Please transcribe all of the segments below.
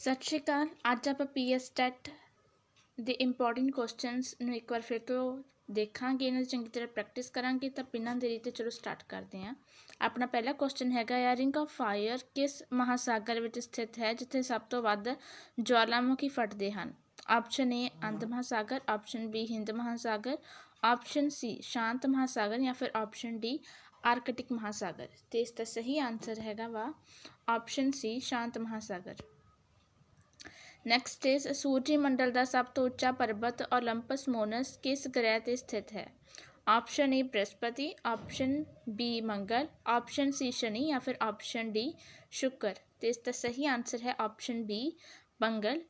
ਸਤਿ ਸ਼੍ਰੀ ਅਕਾਲ। ਅੱਜ ਆਪਾਂ ਪੀਐਸ ਟੈਟ ਦੇ ਇੰਪੋਰਟੈਂਟ ਕੁਐਸਚਨਸ ਨੂੰ ਇੱਕ ਵਾਰ ਫਿਰ ਤੋਂ ਦੇਖਾਂਗੇ। ਇਹਨਾਂ ਦੀ ਚੰਗੀ ਤਰ੍ਹਾਂ ਪ੍ਰੈਕਟਿਸ ਕਰਾਂਗੇ ਤਾਂ ਬਿਨਾਂ ਦੇਰੀ ਤੇ ਚਲੋ ਸਟਾਰਟ ਕਰਦੇ ਹਾਂ। ਆਪਣਾ ਪਹਿਲਾ ਕੁਐਸਚਨ ਹੈਗਾ ਆ ਰਿੰਗ ਆਫ ਫਾਇਰ ਕਿਸ ਮਹਾਸਾਗਰ ਵਿੱਚ ਸਥਿਤ ਹੈ, ਜਿੱਥੇ ਸਭ ਤੋਂ ਵੱਧ ਜਵਾਲਾਮੁਖੀ ਫਟਦੇ ਹਨ? ਆਪਸ਼ਨ ਏ ਅੰਤ ਮਹਾਸਾਗਰ। ਆਪਸ਼ਨ ਬੀ ਹਿੰਦ ਮਹਾਸਾਗਰ। ਆਪਸ਼ਨ ਸੀ ਸ਼ਾਂਤ ਮਹਾਸਾਗਰ ਜਾਂ ਫਿਰ ਆਪਸ਼ਨ ਡੀ ਆਰਕਟਿਕ ਮਹਾਸਾਗਰ। ਤੇ ਇਸ ਦਾ ਸਹੀ ਆਨਸਰ ਹੈਗਾ ਵਾ ਆਪਸ਼ਨ ਸੀ ਸ਼ਾਂਤ ਮਹਾਸਾਗਰ। ਨੈਕਸਟ ਇਜ਼ ਸੂਰਜੀ ਮੰਡਲ ਦਾ ਸਭ ਤੋਂ ਉੱਚਾ ਪਰਬਤ ਓਲੰਪਸ ਮੋਨਸ ਕਿਸ ਗ੍ਰਹਿ ਤੇ ਸਥਿਤ ਹੈ? ਆਪਸ਼ਨ ਏ ਬ੍ਰਹਸਪਤੀ ਆਪਸ਼ਨ ਬੀ ਮੰਗਲ ਆਪਸ਼ਨ ਸੀ ਸ਼ਨੀ ਜਾਂ ਫਿਰ ਆਪਸ਼ਨ ਡੀ ਸ਼ੁੱਕਰ ਤੇ ਇਸ ਦਾ ਸਹੀ ਆਨਸਰ ਹੈ ਆਪਸ਼ਨ ਬੀ ਮੰਗਲ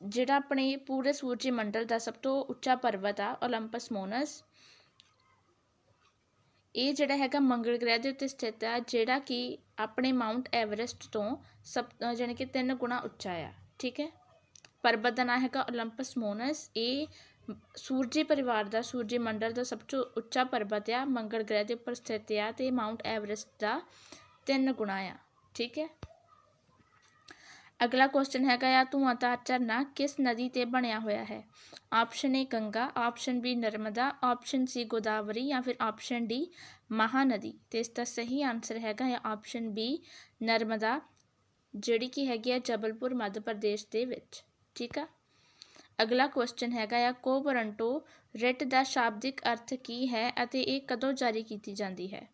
ਜਿਹੜਾ ਆਪਣੇ ਪੂਰੇ ਸੂਰਜੀ ਮੰਡਲ ਦਾ ਸਭ ਤੋਂ ਉੱਚਾ ਪਰਬਤ ਆ ਓਲੰਪਸ ਮੋਨਸ ਇਹ ਜਿਹੜਾ ਹੈਗਾ ਮੰਗਲ ਗ੍ਰਹਿ ਦੇ ਉੱਤੇ ਸਥਿਤ ਹੈ ਜਿਹੜਾ ਕਿ ਆਪਣੇ ਮਾਊਂਟ ਐਵਰੈਸਟ ਤੋਂ ਸਭ ਜਾਣੀ ਕਿ ਤਿੰਨ ਗੁਣਾ ਉੱਚਾ ਆ, ਠੀਕ ਹੈ? ਪਰਬਤ ਦਾ ਨਾਂ ਹੈਗਾ ਓਲੰਪਸ ਮੋਨਸ। ਇਹ ਸੂਰਜੀ ਪਰਿਵਾਰ ਦਾ, ਸੂਰਜੀ ਮੰਡਲ ਦਾ ਸਭ ਤੋਂ ਉੱਚਾ ਪਰਬਤ ਆ, ਮੰਗਲ ਗ੍ਰਹਿ ਦੇ ਉੱਪਰ ਸਥਿਤ ਆ ਤੇ ਮਾਊਂਟ ਐਵਰੈਸਟ ਦਾ ਤਿੰਨ ਗੁਣਾ ਆ, ਠੀਕ ਹੈ? ਅਗਲਾ ਕੁਐਸਚਨ ਹੈਗਾ ਆ ਧੂਆਂਧਾਰ ਝਰਨਾ ਕਿਸ ਨਦੀ ਤੇ ਬਣਿਆ ਹੋਇਆ ਹੈ? Option A Ganga option B Narmada option C Godavari ਜਾਂ ਫਿਰ ਆਪਸ਼ਨ ਡੀ ਮਹਾਨਦੀ। ਤੇ ਇਸ ਦਾ ਸਹੀ ਆਨਸਰ ਹੈਗਾ ਆ ਆਪਸ਼ਨ ਬੀ ਨਰਮਦਾ, ਜਿਹੜੀ ਕਿ ਹੈਗੀ ਆ ਜਬਲਪੁਰ, ਮੱਧ ਪ੍ਰਦੇਸ਼ ਦੇ ਵਿੱਚ। ਠੀਕ ਆ? ਅਗਲਾ ਕੁਐਸਚਨ ਹੈਗਾ ਆ ਕੋਵਰੰਟੋ ਰਿਟ ਦਾ ਸ਼ਾਬਦਿਕ ਅਰਥ ਕੀ ਹੈ ਅਤੇ ਇਹ ਕਦੋਂ ਜਾਰੀ ਕੀਤੀ ਜਾਂਦੀ ਹੈ?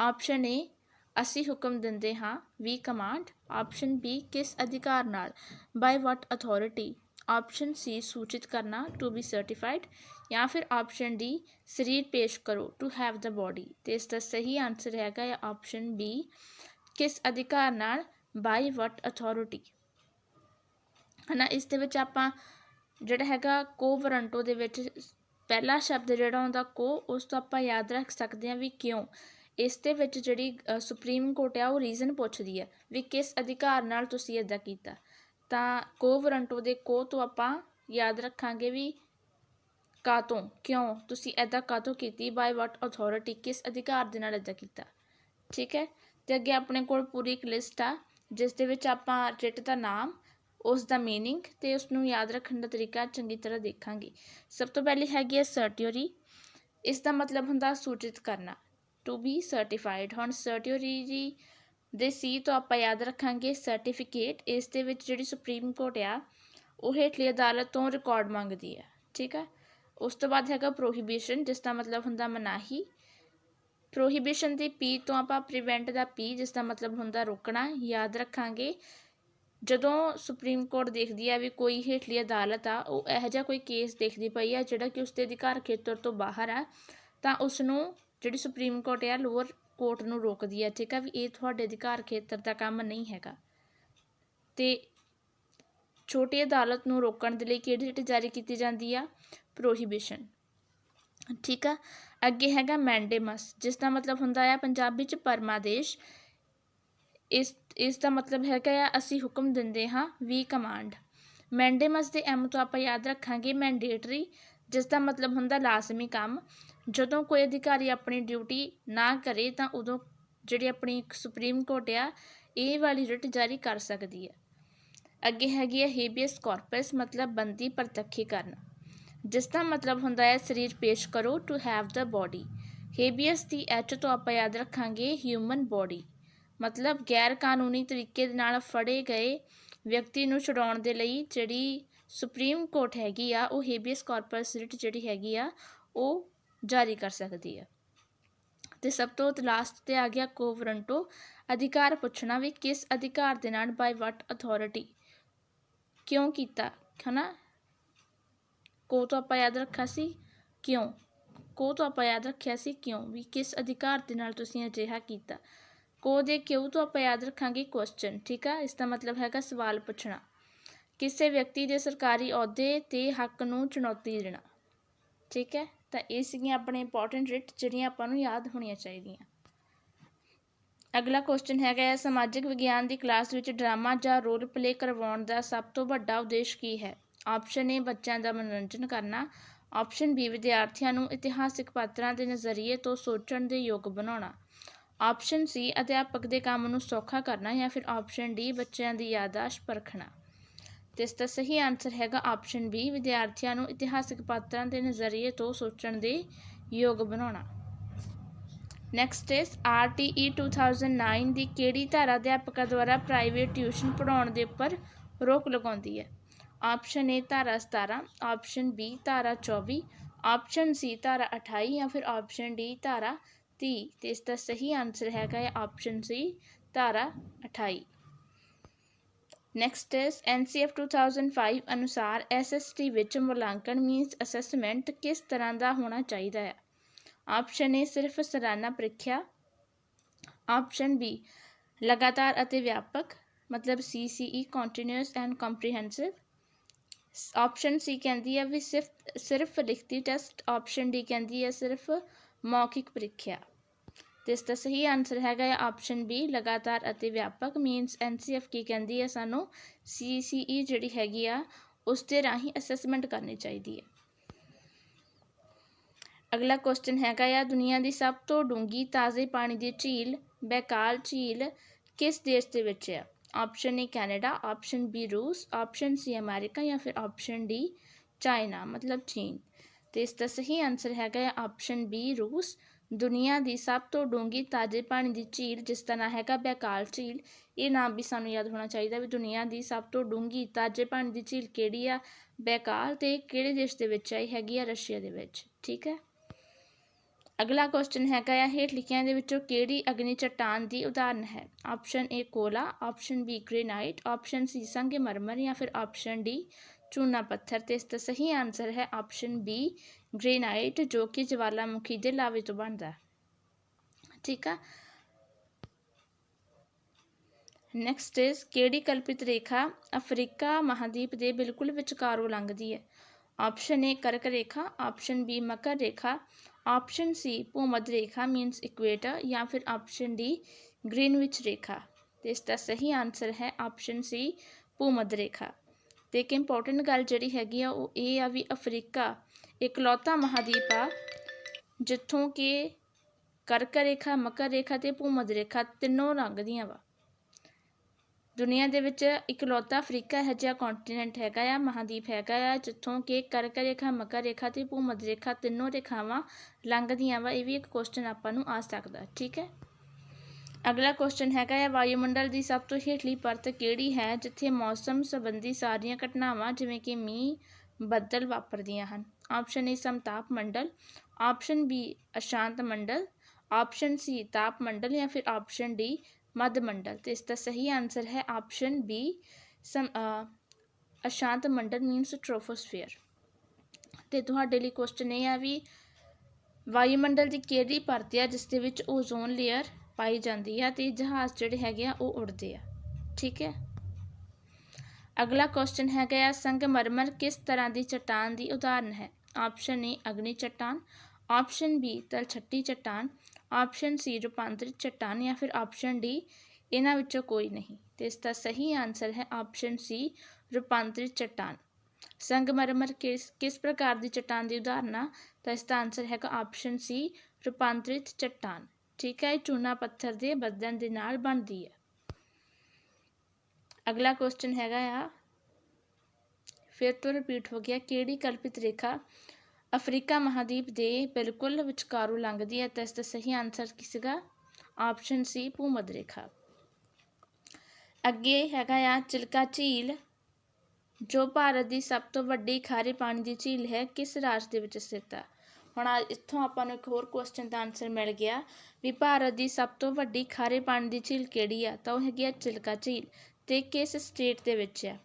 ਆਪਸ਼ਨ ਏ ਅਸੀਂ ਹੁਕਮ ਦਿੰਦੇ ਹਾਂ, ਵੀ ਕਮਾਂਡ ਆਪਸ਼ਨ ਬੀ ਕਿਸ ਅਧਿਕਾਰ ਨਾਲ? By what authority option C ਸੂਚਿਤ ਕਰਨਾ ਟੂ ਬੀ ਸਰਟੀਫਾਈਡ ਜਾਂ ਫਿਰ ਆਪਸ਼ਨ ਡੀ ਸਰੀਰ ਪੇਸ਼ ਕਰੋ ਟੂ ਹੈਵ ਦਾ ਬੋਡੀ ਤੇ ਇਸ ਦਾ ਸਹੀ ਆਨਸਰ ਹੈਗਾ ਹੈ ਆਪਸ਼ਨ ਬੀ ਕਿਸ ਅਧਿਕਾਰ ਨਾਲ? ਬਾਈ ਵਾਟ ਅਥਾਰਟੀ ਹਨਾ, ਇਸ ਦੇ ਵਿੱਚ ਆਪਾਂ ਜਿਹੜਾ ਹੈਗਾ ਕੋਵਰੰਟੋ ਦੇ ਵਿੱਚ ਪਹਿਲਾ ਸ਼ਬਦ ਜਿਹੜਾ ਹੁੰਦਾ, ਕੋ, ਉਸ ਤੋਂ ਆਪਾਂ ਯਾਦ ਰੱਖ ਸਕਦੇ ਹਾਂ ਵੀ ਕਿਉਂ? ਇਸ ਦੇ ਵਿੱਚ ਜਿਹੜੀ ਸੁਪਰੀਮ ਕੋਰਟ ਆ ਉਹ ਰੀਜ਼ਨ ਪੁੱਛਦੀ ਹੈ ਵੀ ਕਿਸ ਅਧਿਕਾਰ ਨਾਲ ਤੁਸੀਂ ਇਦਾਂ ਕੀਤਾ ਤਾਂ ਕੋਵਰੰਟੋ ਦੇ ਕੋ ਤੋਂ ਆਪਾਂ ਯਾਦ ਰੱਖਾਂਗੇ ਵੀ ਕਾਤੋਂ ਕਿਉਂ ਤੁਸੀਂ ਇਦਾਂ ਕਾਤੋਂ ਕੀਤੀ ਬਾਈ ਵਾਟ ਅਥਾਰਟੀ ਕਿਸ ਅਧਿਕਾਰ ਦੇ ਨਾਲ ਇਦਾਂ ਕੀਤਾ ਠੀਕ ਹੈ ਤੇ ਅੱਗੇ ਆਪਣੇ ਕੋਲ ਪੂਰੀ ਇੱਕ ਲਿਸਟ ਆ ਜਿਸ ਦੇ ਵਿੱਚ ਆਪਾਂ ਰਿਟ ਦਾ ਨਾਮ ਉਸ ਦਾ मीनिंग ਤੇ ਉਸ ਨੂੰ ਯਾਦ ਰੱਖਣ ਦਾ ਤਰੀਕਾ ਚੰਗੀ ਤਰ੍ਹਾਂ ਦੇਖਾਂਗੇ ਸਭ ਤੋਂ ਪਹਿਲੀ ਹੈਗੀ ਹੈ ਸਰਟਿਓਰੀ ਇਸ ਦਾ ਮਤਲਬ ਹੁੰਦਾ ਸੂਚਿਤ ਕਰਨਾ ਟੂ ਬੀ ਸਰਟੀਫਾਈਡ ਹੁਣ ਸਰਟਿਓਰੀ ਦੇ ਸੀ ਤੋਂ ਆਪਾਂ ਯਾਦ ਰੱਖਾਂਗੇ ਸਰਟੀਫਿਕੇਟ ਇਸ ਦੇ ਵਿੱਚ ਜਿਹੜੀ ਸੁਪਰੀਮ ਕੋਰਟ ਆ, ਉਹ ਹੇਠਲੀ ਅਦਾਲਤ ਤੋਂ ਰਿਕਾਰਡ ਮੰਗਦੀ ਹੈ, ਠੀਕ ਹੈ ਉਸ ਤੋਂ ਬਾਅਦ ਹੈਗਾ ਪ੍ਰੋਹੀਬਿਸ਼ਨ ਜਿਸ ਦਾ ਮਤਲਬ ਹੁੰਦਾ ਮਨਾਹੀ। ਪ੍ਰੋਹੀਬਿਸ਼ਨ ਦੀ ਪੀ ਤੋਂ ਆਪਾਂ ਪ੍ਰੀਵੈਂਟ ਦਾ ਪੀ, ਜਿਸ ਦਾ ਮਤਲਬ ਹੁੰਦਾ ਰੋਕਣਾ, ਯਾਦ ਰੱਖਾਂਗੇ। ਜਦੋਂ ਸੁਪਰੀਮ ਕੋਰਟ ਦੇਖਦੀ ਆ ਵੀ ਕੋਈ ਹੇਠਲੀ ਅਦਾਲਤ ਆ, ਉਹ ਇਹੋ ਜਿਹਾ ਕੋਈ ਕੇਸ ਦੇਖਦੀ ਪਈ ਆ ਜਿਹੜਾ ਕਿ ਉਸ ਦੇ ਅਧਿਕਾਰ ਖੇਤਰ ਤੋਂ ਬਾਹਰ ਆ, ਤਾਂ ਉਸ ਨੂੰ ਜਿਹੜੀ ਸੁਪਰੀਮ ਕੋਰਟ ਆ ਲੋਅਰ ਕੋਰਟ ਨੂੰ ਰੋਕਦੀ ਹੈ, ਠੀਕ ਹੈ ਵੀ ਇਹ ਤੁਹਾਡੇ ਅਧਿਕਾਰ ਖੇਤਰ ਦਾ ਕੰਮ ਨਹੀਂ ਹੈਗਾ। ਤੇ ਛੋਟੀ ਅਦਾਲਤ ਨੂੰ ਰੋਕਣ ਦੇ ਲਈ ਕਿਹੜੀ ਰਿਟ ਜਾਰੀ ਕੀਤੀ ਜਾਂਦੀ ਆ? ਪ੍ਰੋਹੀਬਿਸ਼ਨ ਠੀਕ ਆ? ਅੱਗੇ ਹੈਗਾ ਮੈਂਡੇਮਸ ਜਿਸ ਦਾ ਮਤਲਬ ਹੁੰਦਾ ਆ ਪੰਜਾਬ ਵਿੱਚ ਪਰਮਾਦੇਸ਼। ਇਸ ਇਸ ਦਾ ਮਤਲਬ ਹੈਗਾ ਆ ਅਸੀਂ ਹੁਕਮ ਦਿੰਦੇ ਹਾਂ ਵੀ ਕਮਾਂਡ ਮੈਂਡੇਮਸ ਦੇ ਐਮ ਤੋਂ ਆਪਾਂ ਯਾਦ ਰੱਖਾਂਗੇ ਮੈਂਡੇਟਰੀ ਜਿਸ ਦਾ ਮਤਲਬ ਹੁੰਦਾ ਲਾਜ਼ਮੀ ਕੰਮ। ਜਦੋਂ ਕੋਈ ਅਧਿਕਾਰੀ ਆਪਣੀ ਡਿਊਟੀ ਨਾ ਕਰੇ ਤਾਂ ਉਦੋਂ ਜਿਹੜੀ ਆਪਣੀ ਸੁਪਰੀਮ ਕੋਰਟ ਆ, ਇਹ ਵਾਲੀ ਰਿਟ ਜਾਰੀ ਕਰ ਸਕਦੀ ਹੈ। ਅੱਗੇ ਹੈਗੀ ਹੈ ਹੇਬੀਅਸ ਕਾਰਪਸ, ਮਤਲਬ ਬੰਦੀ ਪ੍ਰਤੱਖੀਕਰਨ। ਜਿਸ ਦਾ ਮਤਲਬ ਹੁੰਦਾ ਹੈ ਸਰੀਰ ਪੇਸ਼ ਕਰੋ to have the body habeas the H ਤੋਂ ਆਪਾਂ ਯਾਦ ਰੱਖਾਂਗੇ ਹਿਊਮਨ ਬੋਡੀ ਮਤਲਬ ਗੈਰ ਕਾਨੂੰਨੀ ਤਰੀਕੇ ਦੇ ਨਾਲ ਫੜੇ ਗਏ ਵਿਅਕਤੀ ਨੂੰ ਛੁਡਾਉਣ ਦੇ ਲਈ ਜਿਹੜੀ ਸੁਪਰੀਮ ਕੋਰਟ ਹੈਗੀ ਆ, ਉਹ ਹੇਬੀਅਸ ਕਾਰਪਸ ਰਿਟ ਜਿਹੜੀ ਹੈਗੀ ਆ, ਉਹ ਜਾਰੀ ਕਰ ਸਕਦੀ ਆ। ਤੇ ਸਭ ਤੋਂ ਲਾਸਟ ਤੇ ਆ ਗਿਆ ਕੋਵਰੰਟੋ। ਅਧਿਕਾਰ ਪੁੱਛਣਾ ਵੀ ਕਿਸ ਅਧਿਕਾਰ ਦੇ ਨਾਲ ਬਾਈ ਵਾਟ ਅਥਾਰਟੀ ਕਿਉਂ ਕੀਤਾ? ਹਨਾ? ਕੋ ਤੋਂ ਆਪਾਂ ਯਾਦ ਰੱਖਿਆ ਸੀ? ਕਿਉਂ? ਕੋ ਤੋਂ ਆਪਾਂ ਯਾਦ ਰੱਖਿਆ ਸੀ? ਕਿਉਂ? ਵੀ ਕਿਸ ਅਧਿਕਾਰ ਦੇ ਨਾਲ ਤੁਸੀਂ ਅਜਿਹਾ ਕੀਤਾ? ਕੋ ਦੇ ਕਿਉਂ ਤੋਂ ਆਪਾਂ ਯਾਦ ਰੱਖਾਂਗੇ? ਕੁਐਸਚਨ ਠੀਕ ਆ? ਇਸ ਦਾ ਮਤਲਬ ਹੈਗਾ ਸਵਾਲ ਪੁੱਛਣਾ। ਕਿਸੇ ਵਿਅਕਤੀ ਦੇ ਸਰਕਾਰੀ ਅਹੁਦੇ ਅਤੇ ਹੱਕ ਨੂੰ ਚੁਣੌਤੀ ਦੇਣਾ। ਠੀਕ ਹੈ? ਤਾਂ ਇਹ ਸੀਗੀਆਂ ਆਪਣੇ ਇੰਪੋਰਟੈਂਟ ਰਿਟ ਜਿਹੜੀਆਂ ਆਪਾਂ ਨੂੰ ਯਾਦ ਹੋਣੀਆਂ ਚਾਹੀਦੀਆਂ। ਅਗਲਾ ਕੁਐਸਚਨ ਹੈਗਾ ਹੈ, ਸਮਾਜਿਕ ਵਿਗਿਆਨ ਦੀ ਕਲਾਸ ਵਿੱਚ ਡਰਾਮਾ ਜਾਂ ਰੋਲ ਪਲੇ ਕਰਵਾਉਣ ਦਾ ਸਭ ਤੋਂ ਵੱਡਾ ਉਦੇਸ਼ ਕੀ ਹੈ? ਆਪਸ਼ਨ ਏ ਬੱਚਿਆਂ ਦਾ ਮਨੋਰੰਜਨ ਕਰਨਾ। ਆਪਸ਼ਨ ਬੀ ਵਿਦਿਆਰਥੀਆਂ ਨੂੰ ਇਤਿਹਾਸਿਕ ਪਾਤਰਾਂ ਦੇ ਨਜ਼ਰੀਏ ਤੋਂ ਸੋਚਣ ਦੇ ਯੋਗ ਬਣਾਉਣਾ। ਆਪਸ਼ਨ ਸੀ ਅਧਿਆਪਕ ਦੇ ਕੰਮ ਨੂੰ ਸੌਖਾ ਕਰਨਾ ਜਾਂ ਫਿਰ ਆਪਸ਼ਨ ਡੀ ਬੱਚਿਆਂ ਦੀ ਯਾਦਾਸ਼ਤ ਪਰਖਣਾ। ਤੇ ਇਸ ਦਾ ਸਹੀ ਆਨਸਰ ਹੈਗਾ ਆਪਸ਼ਨ ਬੀ ਵਿਦਿਆਰਥੀਆਂ ਨੂੰ ਇਤਿਹਾਸਕ ਪਾਤਰਾਂ ਦੇ ਨਜ਼ਰੀਏ ਤੋਂ ਸੋਚਣ ਦੇ ਯੋਗ ਬਣਾਉਣਾ। ਨੈਕਸਟ ਇਜ਼ ਆਰਟੀਈ 2009 ਦੀ ਕਿਹੜੀ ਧਾਰਾ ਅਧਿਆਪਕਾਂ ਦੁਆਰਾ ਪ੍ਰਾਈਵੇਟ ਟਿਊਸ਼ਨ ਪੜ੍ਹਾਉਣ ਦੇ ਉੱਪਰ ਰੋਕ ਲਗਾਉਂਦੀ ਹੈ? ਆਪਸ਼ਨ ਏ ਧਾਰਾ 17 ਆਪਸ਼ਨ ਬੀ ਧਾਰਾ 24 ਆਪਸ਼ਨ ਸੀ ਧਾਰਾ 28 ਜਾਂ ਫਿਰ ਆਪਸ਼ਨ ਡੀ ਧਾਰਾ 30 ਤੇ ਇਸ ਦਾ ਸਹੀ ਆਨਸਰ ਹੈਗਾ ਹੈ ਆਪਸ਼ਨ ਸੀ ਧਾਰਾ 28 ਨੈਕਸਟ ਇਜ਼ ਐਨਸੀਐਫ 2005 ਅਨੁਸਾਰ ਐਸਐਸਟੀ ਵਿੱਚ ਮੁਲਾਂਕਣ ਮੀਨਸ ਅਸੈਸਮੈਂਟ ਕਿਸ ਤਰ੍ਹਾਂ ਦਾ ਹੋਣਾ ਚਾਹੀਦਾ ਹੈ? ਆਪਸ਼ਨ ਏ ਸਿਰਫ ਸਾਲਾਨਾ ਪ੍ਰੀਖਿਆ। ਆਪਸ਼ਨ ਬੀ ਲਗਾਤਾਰ ਅਤੇ ਵਿਆਪਕ, ਮਤਲਬ CCE continuous and comprehensive option ਸੀ ਕਹਿੰਦੀ ਹੈ ਵੀ ਸਿਰਫ ਸਿਰਫ ਲਿਖਤੀ ਟੈਸਟ ਆਪਸ਼ਨ ਡੀ ਕਹਿੰਦੀ ਹੈ ਸਿਰਫ ਮੌਖਿਕ ਪ੍ਰੀਖਿਆ। ਤੇ ਇਸ ਦਾ ਸਹੀ ਆਨਸਰ ਹੈਗਾ ਹੈ ਆਪਸ਼ਨ ਬੀ ਲਗਾਤਾਰ ਅਤੇ ਵਿਆਪਕ ਮੀਨਸ ਐਨਸੀਐਫ ਕੀ ਕਹਿੰਦੀ ਹੈ ਸਾਨੂੰ? ਸੀਸੀਈ ਜਿਹੜੀ ਹੈਗੀ ਆ, ਉਸ ਦੇ ਰਾਹੀਂ ਅਸੈਸਮੈਂਟ ਕਰਨੀ ਚਾਹੀਦੀ ਹੈ। ਅਗਲਾ ਕੁਐਸਚਨ ਹੈਗਾ ਆ, ਦੁਨੀਆ ਦੀ ਸਭ ਤੋਂ ਡੂੰਗੀ ਤਾਜ਼ੇ ਪਾਣੀ ਦੀ ਝੀਲ, ਬੈਕਾਲ ਝੀਲ ਕਿਸ ਦੇਸ਼ ਦੇ ਵਿੱਚ ਹੈ option A Canada option B ਰੂਸ ਆਪਸ਼ਨ ਸੀ ਅਮਰੀਕਾ ਜਾਂ ਫਿਰ ਆਪਸ਼ਨ ਡੀ ਚਾਈਨਾ ਮਤਲਬ ਚੀਨ। ਤੇ ਇਸ ਦਾ ਸਹੀ ਆਨਸਰ ਹੈਗਾ ਆ ਆਪਸ਼ਨ ਬੀ ਰੂਸ ਦੁਨੀਆ ਦੀ ਸਭ ਤੋਂ ਡੂੰਘੀ ਤਾਜ਼ੇ ਪਾਣੀ ਦੀ ਝੀਲ, ਜਿਸ ਦਾ ਨਾਮ ਹੈਗਾ ਬੈਕਾਲ ਝੀਲ, ਇਹ ਨਾਮ ਵੀ ਸਾਨੂੰ ਯਾਦ ਹੋਣਾ ਚਾਹੀਦਾ ਵੀ ਦੁਨੀਆ ਦੀ ਸਭ ਤੋਂ ਡੂੰਗੀ ਤਾਜ਼ੇ ਪਾਣੀ ਦੀ ਝੀਲ ਕਿਹੜੀ ਆ? ਬੈਕਾਲ ਤੇ ਕਿਹੜੇ ਦੇਸ਼ ਦੇ ਵਿੱਚ ਆਈ ਹੈਗੀ ਆ ਰਸ਼ੀਆ ਦੇ ਵਿੱਚ। ਠੀਕ ਹੈ? ਅਗਲਾ ਕੁਐਸਚਨ ਹੈਗਾ ਆ, ਹੇਠ ਲਿਖਿਆਂ ਦੇ ਵਿੱਚੋਂ ਕਿਹੜੀ ਅਗਨੀ ਚਟਾਨ ਦੀ ਉਦਾਹਰਨ ਹੈ? Option A Cola option B granite option C ਸੰਗਮਰਮਰ ਜਾਂ ਫਿਰ ਆਪਸ਼ਨ ਡੀ ਚੂਨਾ ਪੱਥਰ ਤੇ ਇਸ ਦਾ ਸਹੀ ਆਨਸਰ ਹੈ ਆਪਸ਼ਨ ਬੀ ਗ੍ਰੇਨਾਈਟ ਜੋ ਕਿ ਜਵਾਲਾਮੁਖੀ ਦੇ ਲਾਵੇ ਤੋਂ ਬਣਦਾ ਠੀਕ ਆ? ਨੈਕਸਟ ਇਜ਼ ਕਿਹੜੀ ਕਲਪਿਤ ਰੇਖਾ ਅਫਰੀਕਾ ਮਹਾਦੀਪ ਦੇ ਬਿਲਕੁਲ ਵਿਚਕਾਰੋਂ ਲੰਘਦੀ ਹੈ? ਆਪਸ਼ਨ ਏ ਕਰਕ ਰੇਖਾ। ਆਪਸ਼ਨ ਬੀ ਮਕਰ ਰੇਖਾ। ਆਪਸ਼ਨ ਸੀ ਭੂਮਧ ਰੇਖਾ ਮੀਨਸ ਇਕੁਏਟਰ ਜਾਂ ਫਿਰ ਆਪਸ਼ਨ ਡੀ ਗ੍ਰੀਨਵਿਚ ਰੇਖਾ। ਤੇ ਇਸ ਦਾ ਸਹੀ ਆਨਸਰ ਹੈ ਆਪਸ਼ਨ ਸੀ ਭੂਮਧ ਰੇਖਾ। ਤੇ ਇੱਕ ਇੰਪੋਰਟੈਂਟ ਗੱਲ ਜਿਹੜੀ ਹੈਗੀ ਆ, ਉਹ ਇਹ ਆ ਵੀ ਅਫਰੀਕਾ ਇਕਲੌਤਾ ਮਹਾਦੀਪ ਆ, ਜਿੱਥੋਂ ਕਿ ਕਰਕ ਰੇਖਾ ਮਕਰ ਰੇਖਾ ਤੇ ਭੂਮਧ ਰੇਖਾ ਤਿੰਨੋਂ ਲੰਘਦੀਆਂ ਵਾ। ਦੁਨੀਆ ਦੇ ਵਿੱਚ ਇਕਲੌਤਾ ਅਫਰੀਕਾ ਹੈ ਜਿਹਾ ਕੰਟੀਨੈਂਟ ਹੈਗਾ ਆ, ਮਹਾਦੀਪ ਹੈਗਾ ਆ, ਜਿੱਥੋਂ ਕਿ ਕਰਕ ਰੇਖਾ ਮਕਰ ਰੇਖਾ ਤੇ ਭੂਮਧ ਰੇਖਾ ਤਿੰਨੋਂ ਰੇਖਾਵਾਂ ਲੰਘਦੀਆਂ ਵਾ। ਇਹ ਵੀ ਇੱਕ ਕੁਐਸਚਨ ਆਪਾਂ ਨੂੰ ਆ ਸਕਦਾ, ਠੀਕ ਹੈ? ਅਗਲਾ ਕੁਐਸਚਨ ਹੈਗਾ ਹੈ ਵਾਯੂਮੰਡਲ ਦੀ ਸਭ ਤੋਂ ਹੇਠਲੀ ਪਰਤ ਕਿਹੜੀ ਹੈ, ਜਿੱਥੇ ਮੌਸਮ ਸੰਬੰਧੀ ਸਾਰੀਆਂ ਘਟਨਾਵਾਂ ਜਿਵੇਂ ਕਿ ਮੀਂਹ, ਬੱਦਲ ਵਾਪਰਦੀਆਂ ਹਨ? ਆਪਸ਼ਨ ਏ ਸਮਤਾਪ ਮੰਡਲ ਆਪਸ਼ਨ ਬੀ ਅਸ਼ਾਂਤ ਮੰਡਲ ਆਪਸ਼ਨ ਸੀ ਤਾਪ ਮੰਡਲ ਜਾਂ ਫਿਰ ਆਪਸ਼ਨ ਡੀ ਮੱਧ ਮੰਡਲ ਤੇ ਇਸ ਦਾ ਸਹੀ ਆਨਸਰ ਹੈ ਆਪਸ਼ਨ ਬੀ ਸਮ ਅਸ਼ਾਂਤ ਮੰਡਲ ਮੀਨਸ ਟ੍ਰੋਫੋਸਫੀਅਰ ਤੇ ਤੁਹਾਡੇ ਲਈ ਕੁਐਸਚਨ ਇਹ ਆ ਵੀ ਵਾਯੂਮੰਡਲ ਦੀ ਕਿਹੜੀ ਪਰਤ ਆ ਜਿਸ ਦੇ ਵਿੱਚ ਓਜ਼ੋਨ ਲੇਅਰ ਪਾਈ ਜਾਂਦੀ ਆ ਤੇ ਜਹਾਜ਼ ਜਿਹੜੇ ਹੈਗੇ ਆ ਉਹ ਉੱਡਦੇ ਆ ਠੀਕ ਹੈ ਅਗਲਾ ਕੁਐਸਚਨ ਹੈਗਾ ਆ ਸੰਗਮਰਮਰ ਕਿਸ ਤਰ੍ਹਾਂ ਦੀ ਚਟਾਨ ਦੀ ਉਦਾਹਰਨ ਹੈ ਆਪਸ਼ਨ ਏ ਅਗਨੀ ਚਟਾਨ ਆਪਸ਼ਨ ਬੀ ਤਲਛੱਟੀ ਚਟਾਨ ਆਪਸ਼ਨ ਸੀ ਰੂਪਾਂਤਰਿਤ ਚਟਾਨ ਜਾਂ ਫਿਰ ਆਪਸ਼ਨ ਡੀ ਇਹਨਾਂ ਵਿੱਚੋਂ ਕੋਈ ਨਹੀਂ। ਤੇ ਇਸ ਦਾ ਸਹੀ ਆਨਸਰ ਹੈ ਆਪਸ਼ਨ ਸੀ ਰੂਪਾਂਤਰਿਤ ਚਟਾਨ ਸੰਗਮਰਮਰ ਕਿਸ ਕਿਸ ਪ੍ਰਕਾਰ ਦੀ ਚਟਾਨ ਦੀ ਉਦਾਹਰਨ ਤਾਂ ਇਸ ਦਾ ਆਨਸਰ ਹੈਗਾ ਆਪਸ਼ਨ ਸੀ ਰੂਪਾਂਤਰਿਤ ਚਟਾਨ ਠੀਕ ਹੈ, ਇਹ ਚੂਨਾ ਪੱਥਰ ਦੇ ਬਦਲਣ ਦੇ ਨਾਲ ਬਣਦੀ ਹੈ। ਅਗਲਾ ਕੁਐਸਚਨ ਹੈਗਾ ਆ ਫਿਰ ਤੋਂ ਰਿਪੀਟ ਹੋ ਗਿਆ। ਕਿਹੜੀ ਕਲਪਿਤ ਰੇਖਾ ਅਫਰੀਕਾ ਮਹਾਦੀਪ ਦੇ ਬਿਲਕੁਲ ਵਿਚਕਾਰੋਂ ਲੰਘਦੀ ਹੈ? ਤਾਂ ਇਸ ਦਾ ਸਹੀ ਆਨਸਰ ਕੀ ਸੀਗਾ? ਆਪਸ਼ਨ ਸੀ ਭੂਮਧ ਰੇਖਾ। ਅੱਗੇ ਹੈਗਾ ਆ ਚਿਲਕਾ ਝੀਲ, ਜੋ ਭਾਰਤ ਦੀ ਸਭ ਤੋਂ ਵੱਡੀ ਖਾਰੇ ਪਾਣੀ ਦੀ ਝੀਲ ਹੈ। ਕਿਸ ਰਾਜ ਦੇ ਵਿੱਚ ਸਥਿਤ ਹੈ ਹੁਣ ਇੱਥੋਂ ਆਪਾਂ ਨੂੰ ਇੱਕ ਹੋਰ ਕੁਐਸਚਨ ਦਾ ਆਨਸਰ ਮਿਲ ਗਿਆ ਵੀ ਭਾਰਤ ਦੀ ਸਭ ਤੋਂ ਵੱਡੀ ਖਾਰੇ ਪਾਣੀ ਦੀ ਝੀਲ ਕਿਹੜੀ ਆ? ਤਾਂ ਉਹ ਹੈਗੀ ਆ ਚਿਲਕਾ ਝੀਲ। ਤੇ ਕਿਸ ਸਟੇਟ ਦੇ ਵਿੱਚ ਹੈ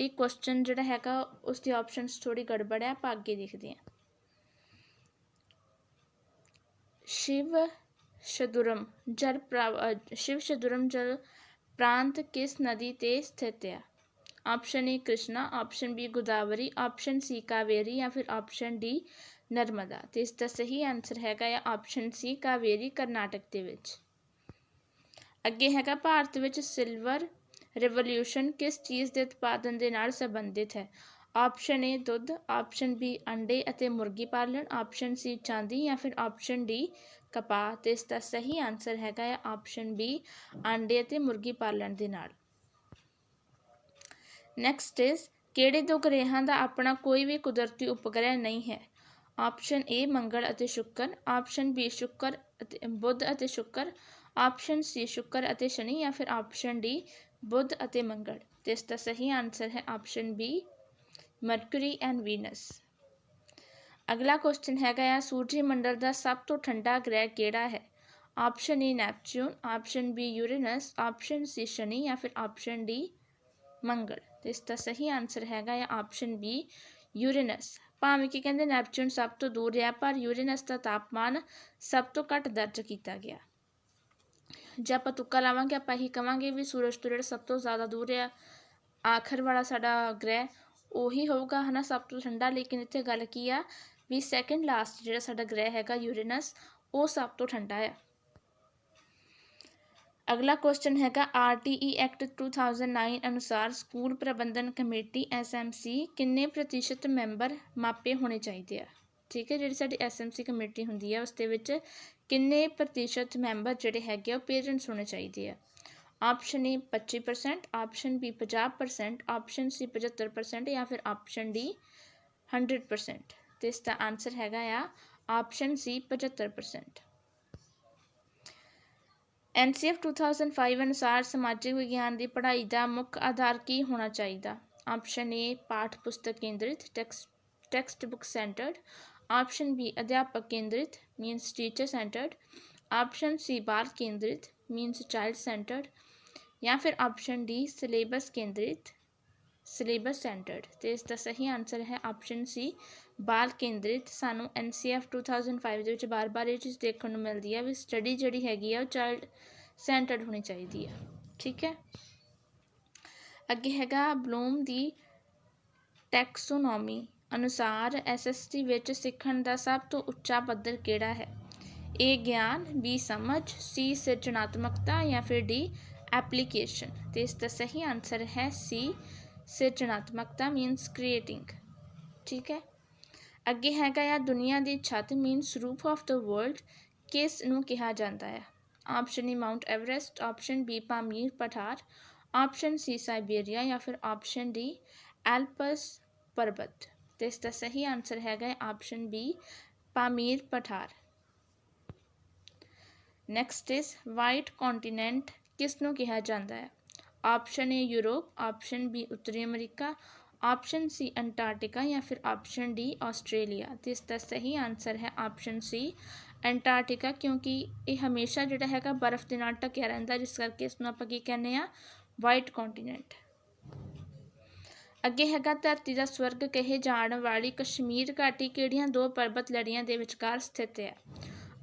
ਇਹ ਕੁਐਸਚਨ ਜਿਹੜਾ ਹੈਗਾ ਉਸ ਦੀ ਆਪਸ਼ਨਸ ਥੋੜੀ ਗੜਬੜ ਹੈ, ਆਪਾਂ ਅੱਗੇ ਦੇਖਦੇ ਹਾਂ। ਸ਼ਿਵ ਸ਼ਦੁਰਮ ਜਲ ਸ਼ਿਵ ਸ਼ਦੁਰਮ ਜਲ ਪ੍ਰਾਂਤ ਕਿਸ ਨਦੀ ਤੇ ਸਥਿਤ ਹੈ? Option A Krishna option B Godavari option C Kaveri ਜਾਂ ਫਿਰ ਆਪਸ਼ਨ ਡੀ ਨਰਮਦਾ। ਤੇ ਇਸ ਦਾ ਸਹੀ ਆਨਸਰ ਹੈਗਾ ਆ ਆਪਸ਼ਨ ਸੀ ਕਾਵੇਰੀ, ਕਰਨਾਟਕ ਦੇ ਵਿੱਚ। ਅੱਗੇ ਹੈਗਾ, ਭਾਰਤ ਵਿੱਚ ਸਿਲਵਰ ਰਿਵੋਲਿਊਸ਼ਨ ਕਿਸ ਚੀਜ਼ ਦੇ ਉਤਪਾਦਨ ਦੇ ਨਾਲ ਸੰਬੰਧਿਤ ਹੈ? ਆਪਸ਼ਨ ਏ ਦੁੱਧ। ਆਪਸ਼ਨ ਬੀ ਅੰਡੇ ਅਤੇ ਮੁਰਗੀ ਪਾਲਣ। ਆਪਸ਼ਨ ਸੀ ਚਾਂਦੀ ਜਾਂ ਫਿਰ ਆਪਸ਼ਨ ਡੀ ਕਪਾਹ। ਤੇ ਇਸ ਦਾ ਸਹੀ ਆਨਸਰ ਹੈਗਾ ਹੈ ਆਪਸ਼ਨ ਬੀ ਅੰਡੇ ਅਤੇ ਮੁਰਗੀ ਪਾਲਣ ਦੇ ਨਾਲ। ਨੈਕਸਟ ਇਜ਼ ਕਿਹੜੇ ਦੋ ਗ੍ਰਹਿਾਂ ਦਾ ਆਪਣਾ ਕੋਈ ਵੀ ਕੁਦਰਤੀ ਉਪਗ੍ਰਹਿ ਨਹੀਂ ਹੈ? ਆਪਸ਼ਨ ਏ ਮੰਗਲ ਅਤੇ ਸ਼ੁੱਕਰ। ਆਪਸ਼ਨ ਬੀ ਸ਼ੁੱਕਰ ਅਤੇ, ਬੁੱਧ ਅਤੇ ਸ਼ੁੱਕਰ। ਆਪਸ਼ਨ ਸੀ ਸ਼ੁੱਕਰ ਅਤੇ ਸ਼ਨੀ ਜਾਂ ਫਿਰ ਆਪਸ਼ਨ ਡੀ ਬੁੱਧ ਅਤੇ ਮੰਗਲ। ਤੇ ਇਸ ਦਾ ਸਹੀ ਆਨਸਰ ਹੈ option B Mercury and Venus ਅਗਲਾ ਕੁਐਸਚਨ ਹੈਗਾ ਆ ਸੂਰਜੀ ਮੰਡਲ ਦਾ ਸਭ ਤੋਂ ਠੰਡਾ ਗ੍ਰਹਿ ਕਿਹੜਾ ਹੈ? Option A Neptune option B Uranus option C ਸ਼ਨੀ ਜਾਂ ਫਿਰ ਆਪਸ਼ਨ ਡੀ ਮੰਗਲ। ਤੇ ਇਸ ਦਾ ਸਹੀ ਆਨਸਰ ਹੈਗਾ ਆ ਆਪਸ਼ਨ ਬੀ ਯੂਰੇਨਸ ਭਾਵੇਂ ਕਿ ਕਹਿੰਦੇ ਨੈਪਚੂਨ ਸਭ ਤੋਂ ਦੂਰ ਹੈ ਪਰ ਯੂਰੇਨਸ ਦਾ ਤਾਪਮਾਨ ਸਭ ਤੋਂ ਘੱਟ ਦਰਜ ਕੀਤਾ ਗਿਆ। ਜੇ ਆਪਾਂ ਤੁੱਕਾ ਲਾਵਾਂਗੇ, ਆਪਾਂ ਇਹੀ ਕਵਾਂਗੇ ਵੀ ਸੂਰਜ ਤੋਂ ਜਿਹੜਾ ਸਭ ਤੋਂ ਜ਼ਿਆਦਾ ਦੂਰ ਆ, ਆਖਰ ਵਾਲਾ ਸਾਡਾ ਗ੍ਰਹਿ, ਉਹੀ ਹੋਊਗਾ, ਹਨਾ? ਸਭ ਤੋਂ ਠੰਡਾ, ਲੇਕਿਨ ਇੱਥੇ ਗੱਲ ਕੀ ਆ ਵੀ ਸੈਕਿੰਡ ਲਾਸਟ ਜਿਹੜਾ ਸਾਡਾ ਗ੍ਰਹਿ ਹੈਗਾ ਯੂਰੇਨਸ ਉਹ ਸਭ ਤੋਂ ਠੰਡਾ ਹੈ ਅਗਲਾ ਕੁਐਸਚਨ ਹੈਗਾ ਆਰਟੀਈ ਐਕਟ 2009 ਅਨੁਸਾਰ ਸਕੂਲ ਪ੍ਰਬੰਧਨ ਕਮੇਟੀ ਐਸਐਮਸੀ ਕਿੰਨੇ ਪ੍ਰਤੀਸ਼ਤ ਮੈਂਬਰ ਮਾਪੇ ਹੋਣੇ ਚਾਹੀਦੇ ਆ? ਠੀਕ ਹੈ, ਜਿਹੜੀ ਸਾਡੀ ਐਸਐਮਸੀ ਕਮੇਟੀ ਹੁੰਦੀ ਹੈ ਉਸ ਦੇ ਵਿੱਚ ਕਿੰਨੇ ਪ੍ਰਤੀਸ਼ਤ ਮੈਂਬਰ ਜਿਹੜੇ ਹੈਗੇ ਉਹ ਪੇਰੈਂਟਸ ਹੋਣੇ ਚਾਹੀਦੇ ਆ? Option A 25% option B 50% option C 75% ਜਾਂ ਫਿਰ ਆਪਸ਼ਨ ਡੀ 100% ਤੇ ਇਸ ਦਾ ਆਨਸਰ ਹੈਗਾ ਆ ਆਪਸ਼ਨ ਸੀ 75% ਐਨਸੀਐਫ 2005 ਅਨੁਸਾਰ ਸਮਾਜਿਕ ਵਿਗਿਆਨ ਦੀ ਪੜ੍ਹਾਈ ਦਾ ਮੁੱਖ ਆਧਾਰ ਕੀ ਹੋਣਾ ਚਾਹੀਦਾ? ਆਪਸ਼ਨ ਏ ਪਾਠ ਪੁਸਤਕ ਕੇਂਦਰਿਤ text text book centred. Option B ਅਧਿਆਪਕ ਕੇਂਦਰਿਤ means teacher centred option C ਬਾਲ ਕੇਂਦਰਿਤ ਮੀਨਸ ਚਾਈਲਡ ਸੈਂਟਰਡ ਜਾਂ ਫਿਰ ਆਪਸ਼ਨ ਡੀ ਸਿਲੇਬਸ ਕੇਂਦਰਿਤ ਸਿਲੇਬਸ ਸੈਂਟਰਡ ਤੇ ਇਸ ਦਾ ਸਹੀ ਆਨਸਰ ਹੈ ਆਪਸ਼ਨ ਸੀ ਬਾਲ ਕੇਂਦਰਿਤ ਸਾਨੂੰ ਐਨਸੀਐਫ 2005 ਦੇ ਵਿੱਚ ਬਾਰ-ਬਾਰ ਇਹ ਚੀਜ਼ ਦੇਖਣ ਨੂੰ ਮਿਲਦੀ ਹੈ ਵੀ ਸਟੱਡੀ ਜਿਹੜੀ ਹੈਗੀ ਆ ਉਹ ਚਾਈਲਡ ਸੈਂਟਰਡ ਹੋਣੀ ਚਾਹੀਦੀ ਹੈ ਠੀਕ ਹੈ ਅੱਗੇ ਹੈਗਾ ਬਲੂਮ ਦੀ ਟੈਕਸੋਨੋਮੀ ਅਨੁਸਾਰ ਐਸਐਸਟੀ ਵਿੱਚ ਸਿੱਖਣ ਦਾ ਸਭ ਤੋਂ ਉੱਚਾ ਪੱਧਰ ਕਿਹੜਾ ਹੈ? ਏ ਗਿਆਨ ਬੀ ਸਮਝ ਸੀ ਸਿਰਜਣਾਤਮਕਤਾ ਜਾਂ ਫਿਰ ਡੀ ਐਪਲੀਕੇਸ਼ਨ। ਤੇ ਇਸ ਦਾ ਸਹੀ ਆਨਸਰ ਹੈ ਸੀ ਸਿਰਜਣਾਤਮਕਤਾ ਮੀਨਸ ਕ੍ਰੀਏਟਿੰਗ ਠੀਕ ਹੈ? ਅੱਗੇ ਹੈਗਾ ਆ, ਦੁਨੀਆ ਦੀ ਛੱਤ means roof of the world ਕਿਸ ਨੂੰ ਕਿਹਾ ਜਾਂਦਾ ਹੈ option E Mount Everest option B Pamir ਪਠਾਰ option C Siberia ਜਾਂ ਫਿਰ ਆਪਸ਼ਨ ਡੀ ਐਲਪਸ ਪਰਬਤ ਤੇ ਇਸ ਦਾ ਸਹੀ ਆਨਸਰ ਹੈਗਾ ਆਪਸ਼ਨ ਬੀ ਪਾਮੀਰ ਪਠਾਰ ਨੈਕਸਟ ਇਜ਼ ਵਾਈਟ ਕੰਟੀਨੈਂਟ ਕਿਸ ਨੂੰ ਕਿਹਾ ਜਾਂਦਾ ਹੈ option A Europe option B ਉੱਤਰੀ ਅਮਰੀਕਾ ਆਪਸ਼ਨ ਸੀ ਅੰਟਾਰਕਟਿਕਾ ਜਾਂ ਫਿਰ ਆਪਸ਼ਨ ਡੀ ਆਸਟ੍ਰੇਲੀਆ ਤੇ ਇਸ ਦਾ ਸਹੀ ਆਨਸਰ ਹੈ ਆਪਸ਼ਨ ਸੀ ਅੰਟਾਰਕਟਿਕਾ ਕਿਉਂਕਿ ਇਹ ਹਮੇਸ਼ਾ ਜਿਹੜਾ ਹੈਗਾ ਬਰਫ਼ ਦੇ ਨਾਲ ਢਕਿਆ ਰਹਿੰਦਾ ਜਿਸ ਕਰਕੇ ਇਸ ਨੂੰ ਆਪਾਂ ਕੀ ਕਹਿੰਦੇ ਆ ਵਾਈਟ ਕੰਟੀਨੈਂਟ ਅੱਗੇ ਹੈਗਾ ਧਰਤੀ ਦਾ ਸਵਰਗ ਕਹੇ ਜਾਣ ਵਾਲੀ ਕਸ਼ਮੀਰ ਘਾਟੀ ਕਿਹੜੀਆਂ ਦੋ ਪਰਬਤ ਲੜੀਆਂ ਦੇ ਵਿਚਕਾਰ ਸਥਿਤ ਹੈ?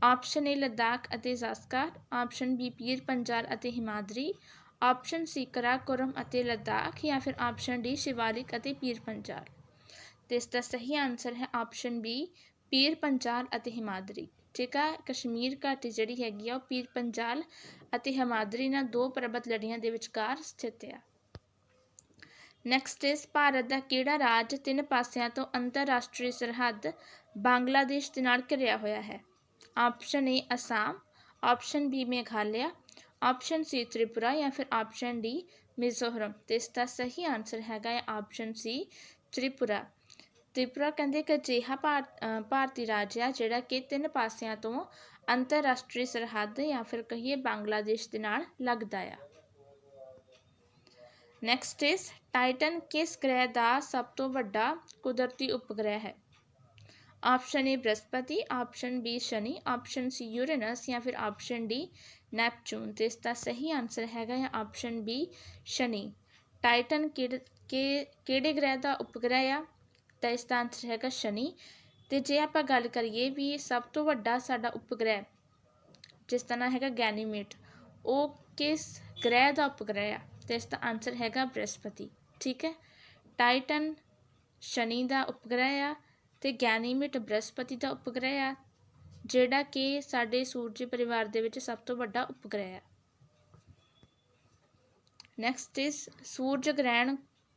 ਆਪਸ਼ਨ ਏ ਲੱਦਾਖ ਅਤੇ ਜ਼ਾਸਕਾਰ ਆਪਸ਼ਨ ਬੀ ਪੀਰ ਪੰਜਾਲ ਅਤੇ ਹਿਮਾਦਰੀ ਆਪਸ਼ਨ ਸੀ ਕਰਾਕੋਰਮ ਅਤੇ ਲੱਦਾਖ ਜਾਂ ਫਿਰ ਆਪਸ਼ਨ ਡੀ ਸ਼ਿਵਾਲਿਕ ਅਤੇ ਪੀਰ ਪੰਜਾਲ ਤੇ ਇਸ ਦਾ ਸਹੀ ਆਨਸਰ ਹੈ ਆਪਸ਼ਨ ਬੀ ਪੀਰ ਪੰਜਾਲ ਅਤੇ ਹਿਮਾਦਰੀ ਠੀਕ ਆ ਕਸ਼ਮੀਰ ਘਾਟੀ ਜਿਹੜੀ ਹੈਗੀ ਆ ਉਹ ਪੀਰ ਪੰਜਾਲ ਅਤੇ ਹਿਮਾਦਰੀ ਨਾਲ ਦੋ ਪਰਬਤ ਲੜੀਆਂ ਦੇ ਵਿਚਕਾਰ ਸਥਿਤ ਆ। ਨੈਕਸਟ ਇਸ ਭਾਰਤ ਦਾ ਕਿਹੜਾ ਰਾਜ ਤਿੰਨ ਪਾਸਿਆਂ ਤੋਂ ਅੰਤਰਰਾਸ਼ਟਰੀ ਸਰਹੱਦ ਬੰਗਲਾਦੇਸ਼ ਦੇ ਨਾਲ ਘਿਰਿਆ ਹੋਇਆ ਹੈ? Option A Assam option B Meghalaya option C Tripura ਜਾਂ ਫਿਰ ਆਪਸ਼ਨ ਡੀ ਮਿਜ਼ੋਰਮ ਤੇ ਇਸ ਦਾ ਸਹੀ ਆਨਸਰ ਹੈਗਾ ਹੈ ਆਪਸ਼ਨ ਸੀ ਤ੍ਰਿਪੁਰਾ ਤ੍ਰਿਪੁਰਾ ਕਹਿੰਦੇ ਕਿ ਅਜਿਹਾ ਭਾਰਤੀ ਰਾਜ ਆ ਜਿਹੜਾ ਕਿ ਤਿੰਨ ਪਾਸਿਆਂ ਤੋਂ ਅੰਤਰਰਾਸ਼ਟਰੀ ਸਰਹੱਦ ਜਾਂ ਫਿਰ ਕਹੀਏ ਬੰਗਲਾਦੇਸ਼ ਦੇ ਨਾਲ ਲੱਗਦਾ ਆ। ਨੈਕਸਟ ਇਸ ਟਾਈਟਨ ਕਿਸ ਗ੍ਰਹਿ ਦਾ ਸਭ ਤੋਂ ਵੱਡਾ ਕੁਦਰਤੀ ਉਪਗ੍ਰਹਿ ਹੈ? ਆਪਸ਼ਨ ਏ ਬ੍ਰਹਸਪਤੀ, ਆਪਸ਼ਨ ਬੀ ਸ਼ਨੀ, ਆਪਸ਼ਨ ਸੀ ਯੂਰੇਨਸ ਜਾਂ ਫਿਰ ਆਪਸ਼ਨ ਡੀ ਨੈਪਚੂਨ। ਤੇ ਇਸ ਦਾ ਸਹੀ ਆਨਸਰ ਹੈਗਾ ਹੈ ਆਪਸ਼ਨ ਬੀ ਸ਼ਨੀ। ਟਾਈਟਨ ਕਿਹੜੇ ਗ੍ਰਹਿ ਦਾ ਉਪਗ੍ਰਹਿ ਆ? ਤਾਂ ਇਸ ਦਾ ਆਨਸਰ ਹੈਗਾ ਸ਼ਨੀ। ਤੇ ਜੇ ਆਪਾਂ ਗੱਲ ਕਰੀਏ ਵੀ ਸਭ ਤੋਂ ਵੱਡਾ ਸਾਡਾ ਉਪਗ੍ਰਹਿ ਜਿਸ ਦਾ ਨਾਮ ਹੈਗਾ ਗੈਨੀਮੇਟ, ਉਹ ਕਿਸ ਗ੍ਰਹਿ ਦਾ ਉਪਗ੍ਰਹਿ ਆ? ਤੇ ਇਸ ਦਾ ਆਨਸਰ ਹੈਗਾ ਬ੍ਰਹਸਪਤੀ। ਠੀਕ ਹੈ? ਟਾਈਟਨ ਸ਼ਨੀ ਦਾ ਉਪਗ੍ਰਹਿ ਆ ਤੇ ਗੈਨੀਮੇਟ ਬ੍ਰਹਸਪਤੀ ਦਾ ਉਪਗ੍ਰਹਿ ਆ, ਜਿਹੜਾ ਕਿ ਸਾਡੇ ਸੂਰਜ ਪਰਿਵਾਰ ਦੇ ਵਿੱਚ ਸਭ ਤੋਂ ਵੱਡਾ ਉਪਗ੍ਰਹਿ ਆ। ਨੈਕਸਟ ਇਸ ਸੂਰਜ ਗ੍ਰਹਿਣ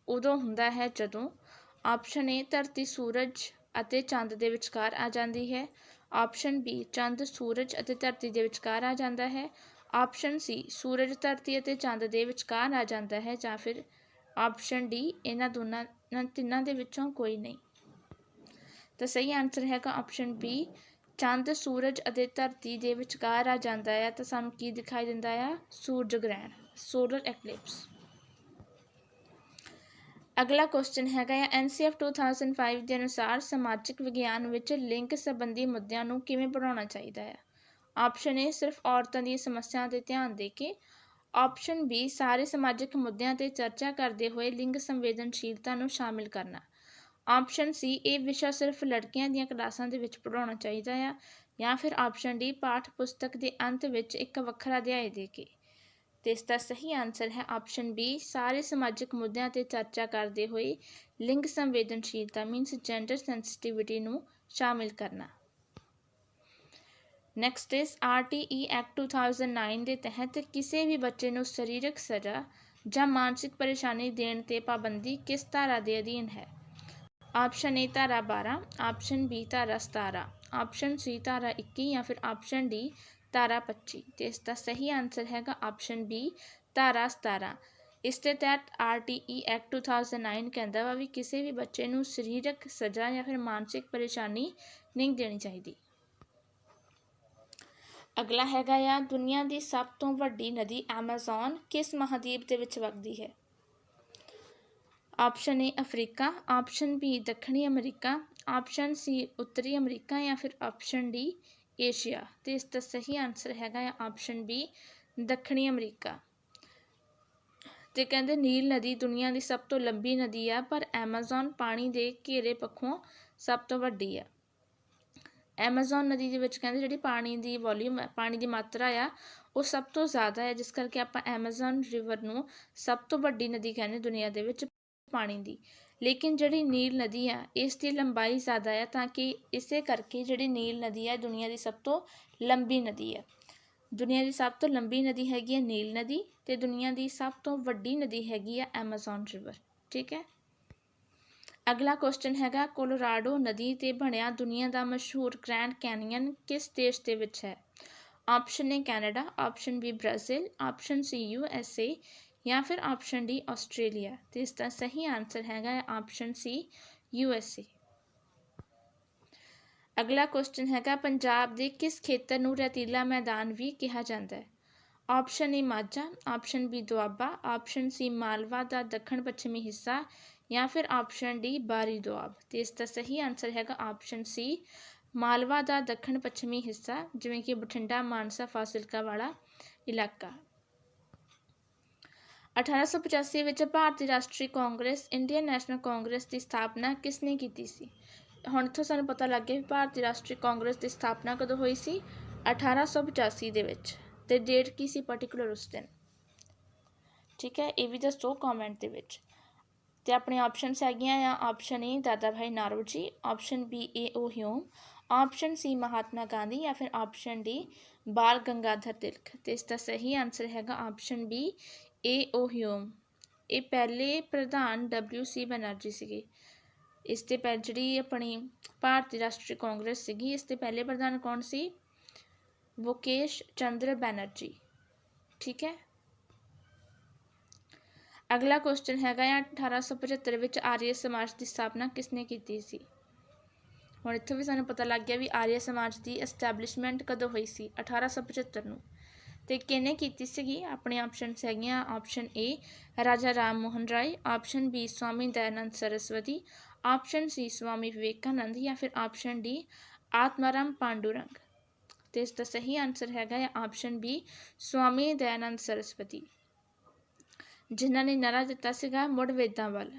ਉਦੋਂ ਹੁੰਦਾ ਹੈ ਜਦੋਂ ਆਪਸ਼ਨ ਏ ਧਰਤੀ ਸੂਰਜ ਅਤੇ ਚੰਦ ਦੇ ਵਿਚਕਾਰ ਆ ਜਾਂਦੀ ਹੈ, ਆਪਸ਼ਨ ਬੀ ਚੰਦ ਸੂਰਜ ਅਤੇ ਧਰਤੀ ਦੇ ਵਿਚਕਾਰ ਆ ਜਾਂਦਾ ਹੈ, ਆਪਸ਼ਨ ਸੀ ਸੂਰਜ, ਧਰਤੀ ਅਤੇ ਚੰਦ ਦੇ ਵਿਚਕਾਰ ਆ ਜਾਂਦਾ ਹੈ ਜਾਂ ਫਿਰ ਆਪਸ਼ਨ ਡੀ, ਇਹਨਾਂ ਦੋਨਾਂ, ਇਹਨਾਂ ਤਿੰਨਾਂ ਦੇ ਵਿੱਚੋਂ ਕੋਈ ਨਹੀਂ। ਤਾਂ ਸਹੀ ਆਨਸਰ ਹੈਗਾ ਆਪਸ਼ਨ ਬੀ ਚੰਦ, ਸੂਰਜ ਅਤੇ ਧਰਤੀ ਦੇ ਵਿਚਕਾਰ ਆ ਜਾਂਦਾ ਹੈ ਤਾਂ ਸਾਨੂੰ ਕੀ ਦਿਖਾਈ ਦਿੰਦਾ ਆ? ਸੂਰਜ ਗ੍ਰਹਿਣ ਸੋਲਰ ਐਕਲਿਪਸ ਅਗਲਾ ਕੁਐਸਚਨ ਹੈਗਾ ਹੈ ਐਨਸੀਐਫ 2005 ਦੇ ਅਨੁਸਾਰ ਸਮਾਜਿਕ ਵਿਗਿਆਨ ਵਿੱਚ ਲਿੰਗ ਸੰਬੰਧੀ ਮੁੱਦਿਆਂ ਨੂੰ ਕਿਵੇਂ ਪੜਾਉਣਾ ਚਾਹੀਦਾ ਹੈ ਆਪਸ਼ਨ ਏ ਸਿਰਫ ਔਰਤਾਂ ਦੀ ਸਮੱਸਿਆ ਤੇ ਧਿਆਨ ਦੇ ਕੇ। ਆਪਸ਼ਨ ਬੀ, ਸਾਰੇ ਸਮਾਜਿਕ ਮੁੱਦਿਆਂ ਤੇ ਚਰਚਾ ਕਰਦੇ ਹੋਏ ਲਿੰਗ ਸੰਵੇਦਨਸ਼ੀਲਤਾ ਨੂੰ ਸ਼ਾਮਿਲ ਕਰਨਾ। ਆਪਸ਼ਨ ਸੀ, ਇਹ ਵਿਸ਼ਾ ਸਿਰਫ ਲੜਕੀਆਂ ਦੀਆਂ ਕਲਾਸਾਂ ਦੇ ਵਿੱਚ ਪੜਾਉਣਾ ਚਾਹੀਦਾ ਆ ਜਾਂ ਫਿਰ ਆਪਸ਼ਨ ਡੀ, ਪਾਠ ਪੁਸਤਕ ਦੇ ਅੰਤ ਵਿੱਚ ਇੱਕ ਵੱਖਰਾ ਅਧਿਆਇ ਦੇ ਕੇ। ਤੇ ਇਸ ਦਾ ਸਹੀ ਆਨਸਰ ਹੈ ਆਪਸ਼ਨ ਬੀ, ਸਾਰੇ ਸਮਾਜਿਕ ਮੁੱਦਿਆਂ ਤੇ ਚਰਚਾ ਕਰਦੇ ਹੋਏ ਲਿੰਗ ਸੰਵੇਦਨਸ਼ੀਲਤਾ ਮੀਨਸ ਜੈਂਡਰ ਸੈਂਸਿਟਿਵਿਟੀ ਨੂੰ ਸ਼ਾਮਿਲ ਕਰਨਾ। ਨੈਕਸਟ ਇਜ਼ ਆਰਟੀਈ ਐਕਟ 2009 ਦੇ ਤਹਿਤ ਕਿਸੇ ਵੀ ਬੱਚੇ ਨੂੰ ਸਰੀਰਕ ਸਜ਼ਾ ਜਾਂ ਮਾਨਸਿਕ ਪਰੇਸ਼ਾਨੀ ਦੇਣ ਤੇ ਪਾਬੰਦੀ ਕਿਸ ਧਾਰਾ ਦੇ ਅਧੀਨ ਹੈ? ਆਪਸ਼ਨ ਏ ਧਾਰਾ 12 ਆਪਸ਼ਨ ਬੀ ਧਾਰਾ 17 ਆਪਸ਼ਨ ਸੀ ਧਾਰਾ 21 ਜਾਂ ਫਿਰ ਆਪਸ਼ਨ ਡੀ ਧਾਰਾ 25 ਤੇ ਇਸ ਦਾ ਸਹੀ ਆਨਸਰ ਹੈਗਾ ਆਪਸ਼ਨ ਬੀ ਧਾਰਾ 17 ਇਸ ਦੇ ਤਹਿਤ ਆਰਟੀਈ ਐਕਟ 2009 ਕਹਿੰਦਾ ਵਾ ਵੀ ਕਿਸੇ ਵੀ ਬੱਚੇ ਨੂੰ ਸਰੀਰਕ ਸਜ਼ਾ ਜਾਂ ਫਿਰ ਮਾਨਸਿਕ ਪਰੇਸ਼ਾਨੀ ਨਹੀਂ ਦੇਣੀ ਚਾਹੀਦੀ। ਅਗਲਾ ਹੈਗਾ ਆ, ਦੁਨੀਆ ਦੀ ਸਭ ਤੋਂ ਵੱਡੀ ਨਦੀ ਐਮਾਜ਼ਨ ਕਿਸ ਮਹਾਦੀਪ ਦੇ ਵਿੱਚ ਵਗਦੀ ਹੈ? Option A Africa. Option B ਦੱਖਣੀ ਅਮਰੀਕਾ। ਆਪਸ਼ਨ ਸੀ ਉੱਤਰੀ ਅਮਰੀਕਾ ਜਾਂ ਫਿਰ ਆਪਸ਼ਨ ਡੀ ਏਸ਼ੀਆ। ਤੇ ਇਸ ਦਾ ਸਹੀ ਆਨਸਰ ਹੈਗਾ ਆ ਆਪਸ਼ਨ ਬੀ ਦੱਖਣੀ ਅਮਰੀਕਾ। ਤੇ ਕਹਿੰਦੇ ਨੀਲ ਨਦੀ ਦੁਨੀਆ ਦੀ ਸਭ ਤੋਂ ਲੰਬੀ ਨਦੀ ਆ, ਪਰ ਐਮਾਜ਼ਨ ਪਾਣੀ ਦੇ ਘੇਰੇ ਪੱਖੋਂ ਸਭ ਤੋਂ ਵੱਡੀ ਆ। ਐਮਾਜ਼ੋਨ ਨਦੀ ਦੇ ਵਿੱਚ ਕਹਿੰਦੇ ਜਿਹੜੀ ਪਾਣੀ ਦੀ ਵੋਲਿਊਮ ਪਾਣੀ ਦੀ ਮਾਤਰਾ ਆ, ਉਹ ਸਭ ਤੋਂ ਜ਼ਿਆਦਾ ਹੈ, ਜਿਸ ਕਰਕੇ ਆਪਾਂ ਐਮਾਜ਼ੋਨ ਰਿਵਰ ਨੂੰ ਸਭ ਤੋਂ ਵੱਡੀ ਨਦੀ ਕਹਿੰਦੇ ਦੁਨੀਆ ਦੇ ਵਿੱਚ ਪਾਣੀ ਦੀ। ਲੇਕਿਨ ਜਿਹੜੀ ਨੀਲ ਨਦੀ ਆ, ਇਸ ਦੀ ਲੰਬਾਈ ਜ਼ਿਆਦਾ ਹੈ ਤਾਂ ਕਿ ਇਸੇ ਕਰਕੇ ਜਿਹੜੀ ਨੀਲ ਨਦੀ ਹੈ ਦੁਨੀਆ ਦੀ ਸਭ ਤੋਂ ਲੰਬੀ ਨਦੀ ਹੈ ਦੁਨੀਆ ਦੀ ਸਭ ਤੋਂ ਲੰਬੀ ਨਦੀ ਹੈਗੀ ਹੈ ਨੀਲ ਨਦੀ ਤੇ ਦੁਨੀਆ ਦੀ ਸਭ ਤੋਂ ਵੱਡੀ ਨਦੀ ਹੈਗੀ ਹੈ ਐਮਾਜ਼ੋਨ ਰਿਵਰ ਠੀਕ ਹੈ? ਅਗਲਾ ਕੁਐਸਚਨ ਹੈਗਾ, ਕੋਲੋਰਾਡੋ ਨਦੀ ਤੇ ਬਣਿਆ ਦੁਨੀਆ ਦਾ ਮਸ਼ਹੂਰ ਗ੍ਰੈਂਡ ਕੈਨੀਅਨ ਕਿਸ ਦੇਸ਼ ਦੇ ਵਿੱਚ ਹੈ? Option A Canada option B Brazil option C U S A ਜਾਂ ਫਿਰ ਆਪਸ਼ਨ ਡੀ ਆਸਟ੍ਰੇਲੀਆ ਤੇ ਇਸ ਦਾ ਸਹੀ ਆਨਸਰ ਹੈਗਾ option C U S A ਅਗਲਾ ਕੁਐਸਚਨ ਹੈਗਾ, ਪੰਜਾਬ ਦੇ ਕਿਸ ਖੇਤਰ ਨੂੰ ਰੈਤੀਲਾ ਮੈਦਾਨ ਵੀ ਕਿਹਾ ਜਾਂਦਾ ਹੈ? Option A Majha option B Doaba option C Malwa ਦਾ ਦੱਖਣ ਪੱਛਮੀ ਹਿੱਸਾ ਜਾਂ ਫਿਰ ਆਪਸ਼ਨ ਡੀ ਬਾਰੀ ਦੁਆਬ ਤੇ ਇਸ ਦਾ ਸਹੀ ਆਨਸਰ ਹੈਗਾ ਆਪਸ਼ਨ ਸੀ ਮਾਲਵਾ ਦਾ ਦੱਖਣ ਪੱਛਮੀ ਹਿੱਸਾ, ਜਿਵੇਂ ਕਿ ਬਠਿੰਡਾ, ਮਾਨਸਾ ਫਾਜ਼ਿਲਕਾ ਵਾਲਾ ਇਲਾਕਾ। 1885 ਵਿੱਚ ਭਾਰਤੀ ਰਾਸ਼ਟਰੀ ਕਾਂਗਰਸ, ਇੰਡੀਅਨ ਨੈਸ਼ਨਲ ਕਾਂਗਰਸ ਦੀ ਸਥਾਪਨਾ ਕਿਸ ਨੇ ਕੀਤੀ ਸੀ? ਹੁਣ ਤੋਂ ਸਾਨੂੰ ਪਤਾ ਲੱਗ ਗਿਆ ਵੀ ਭਾਰਤੀ ਰਾਸ਼ਟਰੀ ਕਾਂਗਰਸ ਦੀ ਸਥਾਪਨਾ ਕਦੋਂ ਹੋਈ ਸੀ? 1885 ਦੇ ਵਿੱਚ। ਤੇ ਡੇਟ ਕੀ ਸੀ ਪਾਰਟਿਕੂਲਰ ਉਸ ਦਿਨ? ਠੀਕ ਹੈ, ਇਹ ਵੀ ਦੱਸੋ ਕਮੈਂਟ ਦੇ ਵਿੱਚ। ਤੇ ਆਪਣੇ ਆਪਸ਼ਨਸ ਹੈਗੀਆਂ ਆ option A Dadabhai Naoroji option B A O Hume option C Mahatma Gandhi ਜਾਂ ਫਿਰ ਆਪਸ਼ਨ ਡੀ ਬਾਲ ਗੰਗਾਧਰ ਤਿਲਕ। ਤੇ ਇਸ ਦਾ ਸਹੀ ਆਨਸਰ ਹੈਗਾ ਆਪਸ਼ਨ ਬੀ ਏ ਓ ਹਿਓਮ ਇਹ ਪਹਿਲੇ ਪ੍ਰਧਾਨ ਡਬਲਯੂ ਸੀ ਬੈਨਰਜੀ ਸੀਗੇ। ਇਸ ਤੇ ਪਹਿ ਜਿਹੜੀ ਆਪਣੀ ਭਾਰਤੀ ਰਾਸ਼ਟਰੀ ਕਾਂਗਰਸ ਸੀਗੀ, ਇਸ ਤੇ ਪਹਿਲੇ ਪ੍ਰਧਾਨ ਕੌਣ ਸੀ? ਮੁਕੇਸ਼ ਚੰਦਰ ਬੈਨਰਜੀ। ਠੀਕ ਹੈ? ਅਗਲਾ ਕੁਐਸਚਨ ਹੈਗਾ ਹੈ 1875 ਵਿੱਚ ਆਰੀਆ ਸਮਾਜ ਦੀ ਸਥਾਪਨਾ ਕਿਸਨੇ ਕੀਤੀ ਸੀ? ਹੁਣ ਇੱਥੋਂ ਵੀ ਸਾਨੂੰ ਪਤਾ ਲੱਗ ਗਿਆ ਵੀ ਆਰੀਆ ਸਮਾਜ ਦੀ ਐਸਟੈਬਲਿਸ਼ਮੈਂਟ ਕਦੋਂ ਹੋਈ ਸੀ 1875 ਨੂੰ। ਤੇ ਕਿਹਨੇ ਕੀਤੀ ਸੀਗੀ? ਆਪਣੇ ਆਪਸ਼ਨਸ ਹੈਗੀਆਂ option A Raja Ram Mohan Roy option B Swami Dayanand Saraswati option C Swami Vivekananda ਜਾਂ ਫਿਰ ਆਪਸ਼ਨ ਡੀ ਆਤਮਾਰਾਮ ਪਾਂਡੂਰੰਗ। ਤੇ ਇਸ ਦਾ ਸਹੀ ਆਨਸਰ ਹੈਗਾ ਹੈ ਆਪਸ਼ਨ ਬੀ ਸਵਾਮੀ ਦਇਆਨੰਦ ਸਰਸਵਤੀ। ਜਿਨ੍ਹਾਂ ਨੇ ਨਾਰਾ ਦਿੱਤਾ ਸੀਗਾ ਮੁੜ ਵੇਦਾਂ ਵੱਲ।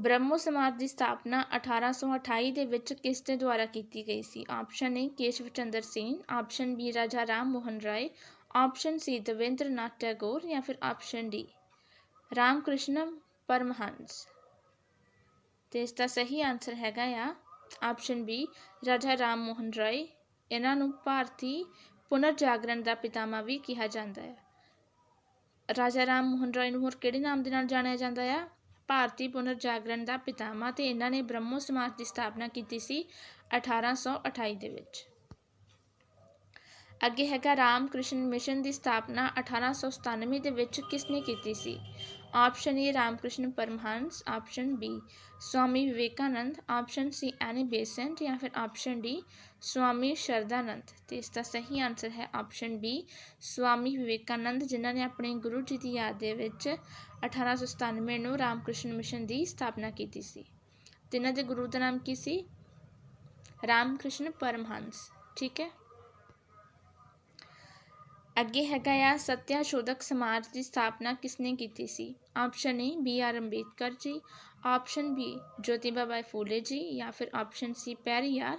ਬ੍ਰਹਮੋ ਸਮਾਜ ਦੀ ਸਥਾਪਨਾ 1828 ਦੇ ਵਿੱਚ ਕਿਸ ਦੇ ਦੁਆਰਾ ਕੀਤੀ ਗਈ ਸੀ? Option A Keshav Chandra Sen. Option B Raja Ram Mohan Roy. Option C Devendra Nath Tagore ਜਾਂ ਫਿਰ ਆਪਸ਼ਨ ਡੀ ਰਾਮ ਕ੍ਰਿਸ਼ਨਮ ਪਰਮਹੰਸ। ਤੇ ਇਸ ਦਾ ਸਹੀ ਆਨਸਰ ਹੈਗਾ ਆ ਆਪਸ਼ਨ ਬੀ ਰਾਜਾ ਰਾਮ ਮੋਹਨ ਰਾਏ। ਇਹਨਾਂ ਨੂੰ ਭਾਰਤੀ ਪੁਨਰ ਜਾਗਰਣ ਦਾ ਪਿਤਾਮਾ ਵੀ ਕਿਹਾ ਜਾਂਦਾ ਹੈ। ਰਾਜਾ ਰਾਮ ਮੋਹਨ ਰਾਏ ਨੂੰ ਹੋਰ ਕਿਹੜੇ ਨਾਮ ਦੇ ਨਾਲ ਜਾਣਿਆ ਜਾਂਦਾ ਆ? ਭਾਰਤੀ ਪੁਨਰ ਜਾਗਰਣ ਦਾ ਪਿਤਾਮਾ ਤੇ ਇਹਨਾਂ ਨੇ ਬ੍ਰਹਮੋ ਸਮਾਜ ਦੀ ਸਥਾਪਨਾ ਕੀਤੀ ਸੀ 1828 ਦੇ ਵਿੱਚ। ਅੱਗੇ ਹੈਗਾ ਰਾਮ ਕ੍ਰਿਸ਼ਨ ਮਿਸ਼ਨ ਦੀ ਸਥਾਪਨਾ 1897 ਦੇ ਵਿੱਚ ਕਿਸ ਨੇ ਕੀਤੀ ਸੀ? Option A Ramakrishna Paramhansa option B Swami Vivekananda option C Annie Besant ਜਾਂ ਫਿਰ ਆਪਸ਼ਨ ਡੀ ਸਵਾਮੀ ਸ਼ਰਦਾਨੰਦ ਤੇ ਇਸ ਦਾ ਸਹੀ ਆਨਸਰ ਹੈ ਆਪਸ਼ਨ ਬੀ ਸਵਾਮੀ ਵਿਵੇਕਾਨੰਦ ਜਿਨ੍ਹਾਂ ਨੇ ਆਪਣੇ ਗੁਰੂ ਜੀ ਦੀ ਯਾਦ ਦੇ ਵਿੱਚ 1897 ਨੂੰ ਰਾਮਕ੍ਰਿਸ਼ਨ ਮਿਸ਼ਨ ਦੀ ਸਥਾਪਨਾ ਕੀਤੀ ਸੀ ਤੇ ਇਹਨਾਂ ਦੇ ਗੁਰੂ ਦਾ ਨਾਮ ਕੀ ਸੀ ਰਾਮਕ੍ਰਿਸ਼ਨ ਪਰਮਹੰਸ ਠੀਕ ਹੈ ਅੱਗੇ ਹੈਗਾ ਆ ਸਤਿਆ ਸ਼ੋਧਕ ਸਮਾਜ ਦੀ ਸਥਾਪਨਾ ਕਿਸਨੇ ਕੀਤੀ ਸੀ? Option A B R Ambedkar ji option B Jyotiba Bai Phule ji ਜਾਂ ਫਿਰ option C Periyar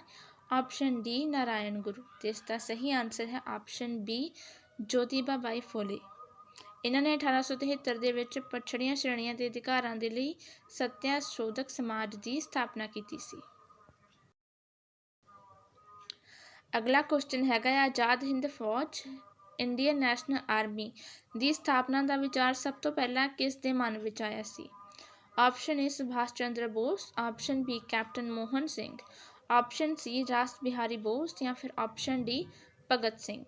option D Narayana Guru. ਤੇ ਇਸ ਦਾ ਸਹੀ ਆਨਸਰ ਹੈ ਆਪਸ਼ਨ ਬੀ ਜੋਤੀਬਾ ਬਾਈ ਫੂਲੇ। ਇਹਨਾਂ ਨੇ 1873 ਦੇ ਵਿੱਚ ਪਛੜੀਆਂ ਸ਼੍ਰੇਣੀਆਂ ਦੇ ਅਧਿਕਾਰਾਂ ਦੇ ਲਈ ਸਤਿਆ ਸ਼ੋਧਕ ਸਮਾਜ ਦੀ ਸਥਾਪਨਾ ਕੀਤੀ ਸੀ। ਅਗਲਾ ਕੁਐਸਚਨ ਹੈਗਾ ਆਜ਼ਾਦ ਹਿੰਦ ਫੌਜ। ਇੰਡੀਅਨ ਨੈਸ਼ਨਲ ਆਰਮੀ ਦੀ ਸਥਾਪਨਾ ਦਾ ਵਿਚਾਰ ਸਭ ਤੋਂ ਪਹਿਲਾਂ ਕਿਸ ਦੇ ਮਨ ਵਿੱਚ ਆਇਆ ਸੀ? Option A Subhash Chandra Bose, option B Captain Mohan Singh, option C Ras Bihari Bose ਜਾਂ ਫਿਰ ਆਪਸ਼ਨ ਡੀ ਭਗਤ ਸਿੰਘ।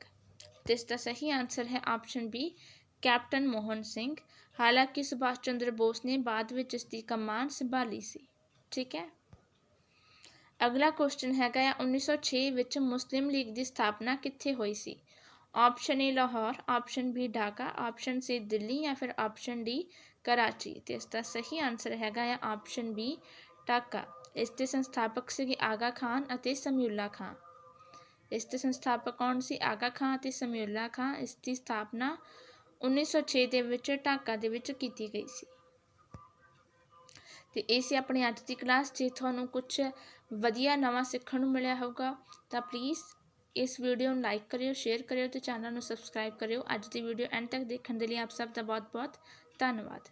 ਤੇ ਇਸ ਦਾ ਸਹੀ ਆਨਸਰ ਹੈ option B Captain Mohan Singh. ਹਾਲਾਂਕਿ ਸੁਭਾਸ਼ ਚੰਦਰ ਬੋਸ ਨੇ ਬਾਅਦ ਵਿੱਚ ਇਸ ਦੀ ਕਮਾਨ ਸੰਭਾਲੀ ਸੀ। ਠੀਕ ਹੈ? ਅਗਲਾ ਕੁਐਸਚਨ ਹੈਗਾ ਹੈ 1906 ਵਿੱਚ ਮੁਸਲਿਮ ਲੀਗ ਦੀ ਸਥਾਪਨਾ ਕਿੱਥੇ ਹੋਈ ਸੀ? Option A Lahore option B Dhaka option C Delhi ਜਾਂ ਫਿਰ ਆਪਸ਼ਨ ਡੀ ਕਰਾਚੀ ਤੇ ਇਸ ਦਾ ਸਹੀ ਆਨਸਰ ਹੈਗਾ ਹੈ ਆਪਸ਼ਨ ਬੀ ਢਾਕਾ ਇਸ ਦੇ ਸੰਸਥਾਪਕ ਸੀਗੇ ਆਗਾ ਖਾਨ ਅਤੇ ਸਮੀਉਲਾ ਖਾਨ। ਇਸ ਦੇ ਸੰਸਥਾਪਕ ਕੌਣ ਸੀ? ਆਗਾ ਖਾਨ ਅਤੇ ਸਮੀਉਲਾ ਖਾਨ। ਇਸ ਦੀ ਸਥਾਪਨਾ 1906 ਦੇ ਵਿੱਚ ਢਾਕਾ ਦੇ ਵਿੱਚ ਕੀਤੀ ਗਈ ਸੀ। ਤੇ ਇਹ ਸੀ ਆਪਣੀ ਅੱਜ ਦੀ ਕਲਾਸ ਜੇ ਤੁਹਾਨੂੰ ਕੁਝ ਵਧੀਆ ਨਵਾਂ ਸਿੱਖਣ ਨੂੰ ਮਿਲਿਆ ਹੋਊਗਾ ਤਾਂ ਪਲੀਜ਼ ਇਸ ਵੀਡੀਓ ਨੂੰ ਲਾਈਕ ਕਰਿਓ, ਸ਼ੇਅਰ ਕਰਿਓ ਤੇ ਚੈਨਲ ਨੂੰ ਸਬਸਕ੍ਰਾਈਬ ਕਰਿਓ। ਅੱਜ ਦੀ ਵੀਡੀਓ ਐਂਡ ਤੱਕ ਦੇਖਣ ਦੇ ਲਈ ਆਪ ਸਭ ਦਾ ਬਹੁਤ ਬਹੁਤ ਧੰਨਵਾਦ।